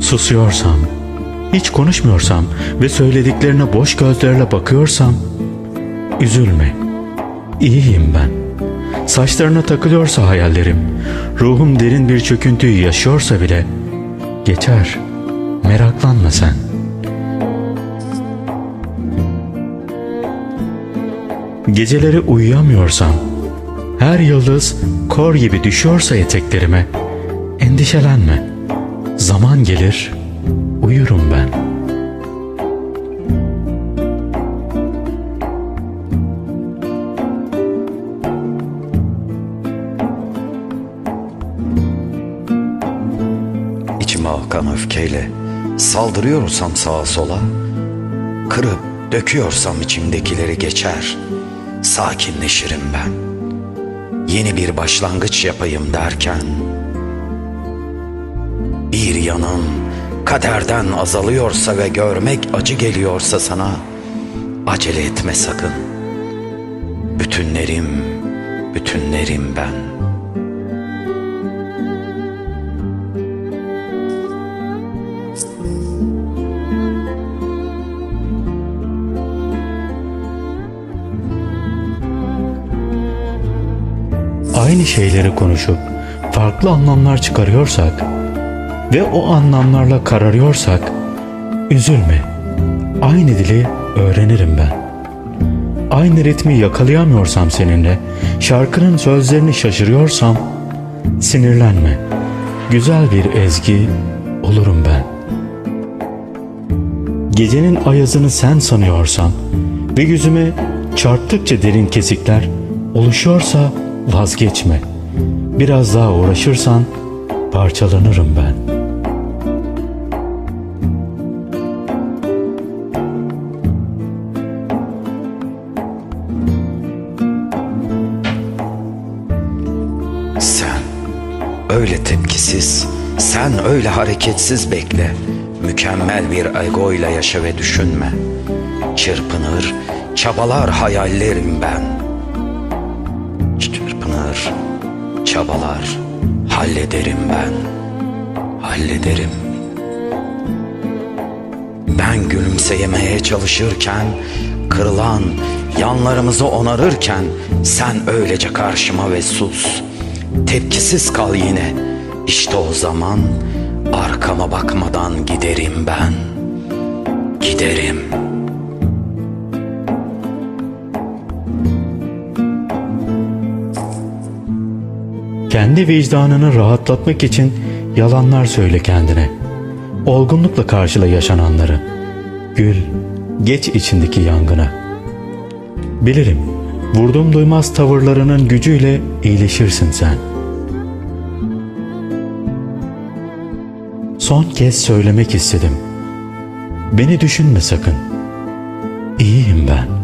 Susuyorsam, hiç konuşmuyorsam ve söylediklerine boş gözlerle bakıyorsam, üzülme. İyiyim ben. Saçlarına takılıyorsa hayallerim, ruhum derin bir çöküntüyü yaşıyorsa bile, geçer. Meraklanma sen. Geceleri uyuyamıyorsam, her yıldız kor gibi düşüyorsa eteklerime, endişelenme. Zaman gelir, uyurum ben. İçime akan öfkeyle saldırıyorsam sağa sola, kırıp döküyorsam içimdekileri geçer, sakinleşirim ben. Yeni bir başlangıç yapayım derken, bir yanım kaderden azalıyorsa ve görmek acı geliyorsa sana, acele etme sakın. Bütünlerim, bütünlerim ben.'' Aynı şeyleri konuşup farklı anlamlar çıkarıyorsak ve o anlamlarla kararıyorsak üzülme. Aynı dili öğrenirim ben. Aynı ritmi yakalayamıyorsam seninle, şarkının sözlerini şaşırıyorsam sinirlenme. Güzel bir ezgi olurum ben. Gecenin ayazını sen sanıyorsan ve yüzüme çarptıkça derin kesikler oluşuyorsa vazgeçme. Biraz daha uğraşırsan parçalanırım ben. Sen öyle tepkisiz, sen öyle hareketsiz bekle. Mükemmel bir egoyla yaşa ve düşünme. Çırpınır, çabalar hayallerim ben. Çabalar hallederim ben. Hallederim. Ben gülümseyemeye çalışırken, kırılan yanlarımızı onarırken sen öylece karşıma ve sus. Tepkisiz kal yine. İşte o zaman arkama bakmadan giderim ben. Giderim. Kendi vicdanını rahatlatmak için yalanlar söyle kendine. Olgunlukla karşıla yaşananları. Gül, geç içindeki yangına. Bilirim, vurdum duymaz tavırlarının gücüyle iyileşirsin sen. Son kez söylemek istedim. Beni düşünme sakın. İyiyim ben.''